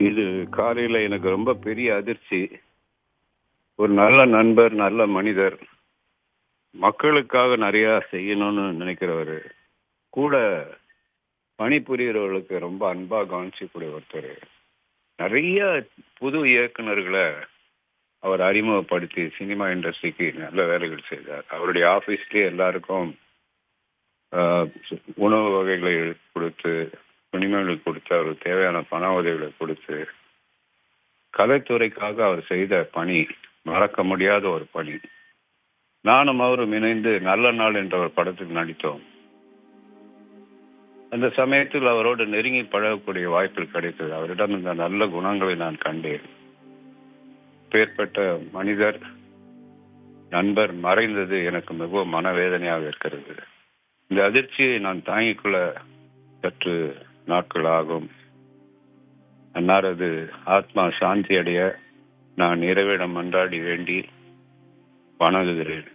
இது காலையில் எனக்கு ரொம்ப பெரிய அதிர்ச்சி. ஒரு நல்ல நண்பர் நல்ல மனிதர். மக்களுக்காக நிறையா செய்யணும்னு நினைக்கிறவர். கூட பணிபுரியறவர்களுக்கு ரொம்ப அன்பாக கவனிச்சக்கூடிய ஒருத்தர். நிறைய புது இயக்குனர்களை அவர் அறிமுகப்படுத்தி சினிமா இண்டஸ்ட்ரிக்கு நல்ல வேலைகள் செய்தார். அவருடைய ஆஃபீஸ்லேயே எல்லாருக்கும் உணவு வகைகளை கொடுத்து துணிமணிகள் கொடுத்து அவருக்கு தேவையான பண உதவிகளை கொடுத்து கலைத்துறைக்காக அவர் செய்த பணி மறக்க முடியாத ஒரு பணி. நானும் அவரும் இணைந்து நல்ல நாள் என்ற ஒரு படத்துக்கு நடித்தோம். அந்த சமயத்தில் அவரோடு நெருங்கி பழகக்கூடிய வாய்ப்பில் கிடைத்தது. அவரிடம் இந்த நல்ல குணங்களை நான் கண்டேன். பேர்பட்ட மனிதர் நண்பர் மறைந்தது எனக்கு மிகவும் மனவேதனையாக இருக்கிறது. இந்த அதிர்ச்சியை நான் தாங்கிக் கொள்ள சற்று நாட்கள் ஆகும் அன்னாரது ஆத்மா சாந்தி அடைய நான் இறைவிடம் மன்றாடி வேண்டி வணங்குகிறேன்.